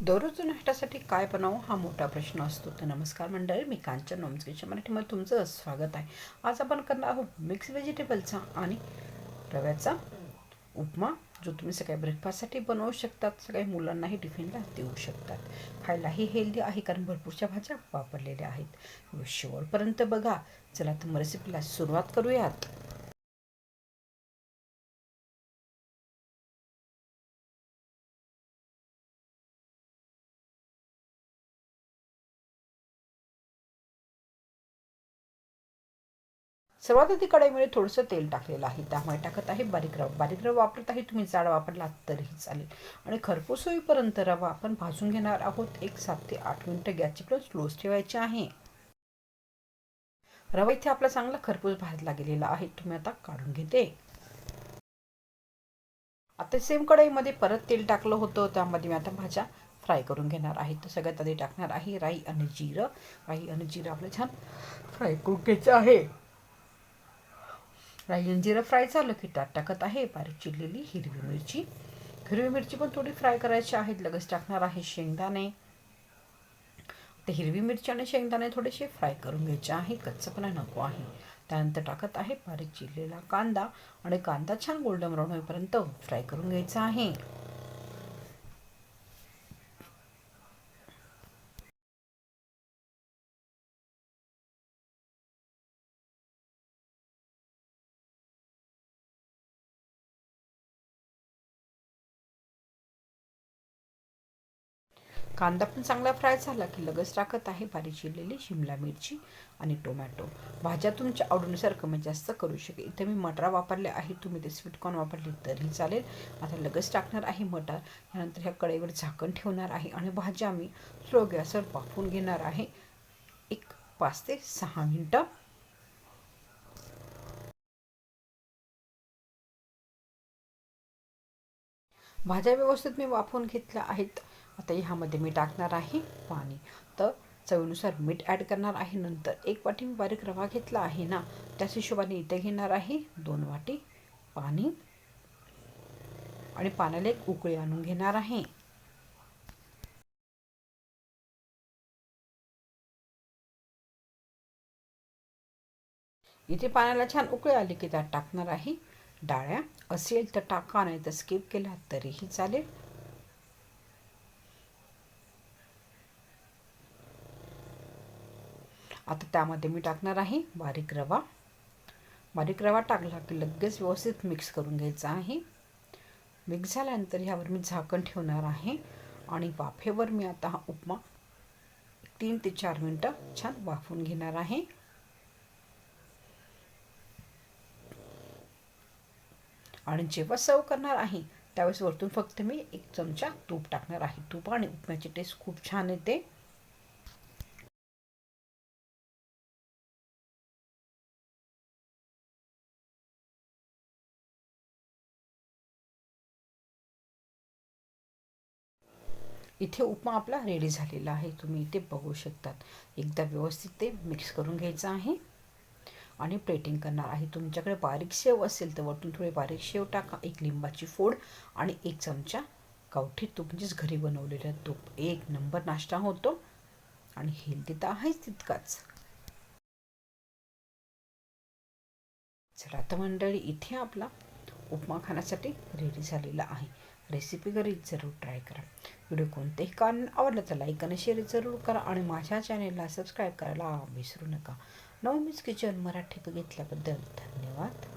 दररोज नाश्त्यासाठी काय बनावं हा मोठा प्रश्न असतो. तर नमस्कार मंडळी मी कांचन नोमस्कीच्या मराठीमध्ये तुमचं स्वागत आहे. आज आपण करणार आहोत मिक्स व्हेजिटेबलचा आणि रव्याचा उपमा जो तुम्ही सगळ्या ब्रेकफास्टसाठी बनवू शकतात. सगळ्या मुलांनाही टिफिनला देऊ शकतात. खायलाही हेल्दी आहे कारण भरपूरशा भाज्या वापरलेल्या आहेत. शेवटपर्यंत बघा. चला तर रेसिपीला सुरुवात करूयात. सर्वात आधी कढईमध्ये थोडंसं तेल टाकलेलं आहे. त्यामुळे टाकत आहे बारीक रवा. बारीक रवा वापरत आहे तुम्ही जाड वापरला तरीही चालेल. आणि खरपूस होईपर्यंत रवा आपण भाजून घेणार आहोत. एक सात ते आठ मिनटं गॅसची प्लस स्लोच ठेवायची आहे. रवा इथे आपला चांगला खरपूस भाजला गेलेला आहे. तुम्ही आता काढून घेते. आता सेम कढईमध्ये परत तेल टाकलं होतं. त्यामध्ये मी आता भाज्या फ्राय करून घेणार आहे. तर सगळ्यात आधी टाकणार आहे राई आणि जिरं. राई आणि जिरं आपलं छान फ्राय करून घ्यायचं आहे. राई जिरं फ्राय झालं की त्यात टाकत आहे बारीक चिरलेली हिरवी मिरची. हिरवी मिरची पण थोडी फ्राय करायची आहेत लगेच टाकणार आहे शेंगदाणे. ते हिरवी मिरची आणि शेंगदाणे थोडेसे फ्राय करून घ्यायचे आहे कच्चपणा नको आहे. त्यानंतर टाकत आहे बारीक चिरलेला कांदा आणि कांदा छान गोल्डन ब्राऊन होईपर्यंत फ्राय करून घ्यायचा आहे. कांदा पण चांगला फ्राय झाला की लगेच टाकत आहे बारीक चिरलेली शिमला मिरची आणि टोमॅटो. भाज्या तुमच्या आवडीनुसार कमी जास्त करू शकेल इथे मी मटार वापरले आहे. तुम्ही ते स्वीटकॉर्न वापरले तरी चालेल. आता लगेच टाकणार आहे मटार. यानंतर ह्या कढईवर झाकण ठेवणार आहे आणि भाज्या मी स्लो गॅसवर वाफवून घेणार आहे. एक पाच ते सहा मिनटं. भाज्या व्यवस्थित मी वाफवून घेतल्या आहेत. आता ह्यामध्ये मी टाकणार आहे पाणी. तर चवीनुसार मीठ ॲड करणार आहे. नंतर एक वाटी मी बारीक रवा घेतला आहे ना त्याच हिशोबाने इथे घेणार आहे दोन वाटी पाणी. आणि पाण्याला एक उकळी आणून घेणार आहे. इथे पाण्याला छान उकळी आली की त्यात टाकणार आहे डाळ्या. असेल तर टाका नाही तर स्किप केला तरीही चालेल. आता त्यामध्ये मी टाकणार आहे बारीक रवा. बारीक रवा टाकला की लगेच व्यवस्थित मिक्स करून घ्यायचा आहे. मिक्स झाल्यानंतर ह्यावर मी झाकण ठेवणार आहे आणि वाफेवर मी आता हा उपमा तीन ते चार मिनटं छान वाफून घेणार आहे. आणि जेव्हा सर्व करणार आहे त्यावेळेस वरतून फक्त मी एक चमचा तूप टाकणार आहे. तूप आणि उपम्याची टेस्ट खूप छान येते. इथे उपमा आपला रेडी झालेला आहे. तुम्ही इथे बघू शकतात. एकदा व्यवस्थित ते मिक्स करून घ्यायचं आहे. आणि प्लेटिंग करणार आहे. तुमच्याकडे बारीक शेव असेल तर वरतून थोडे बारीक शेव टाका. एक लिंबाची फोड आणि एक चमचा गावठी तूप. म्हणजेच घरी बनवलेलं तूप. एक नंबर नाश्ता होतो. आणि हेल्दी तर आहेच तितकाच. चला तर मंडळी इथे आपला उपमा खाण्यासाठी रेडी झालेला आहे. रेसिपी घरी जरूर ट्राय करा. व्हिडिओ कोणतेही कारण आवडलं तर लाईक आणि शेअर जरूर करा आणि माझ्या चॅनेलला सबस्क्राईब करायला विसरू नका. नवमीच किचन मराठी बघितल्याबद्दल धन्यवाद.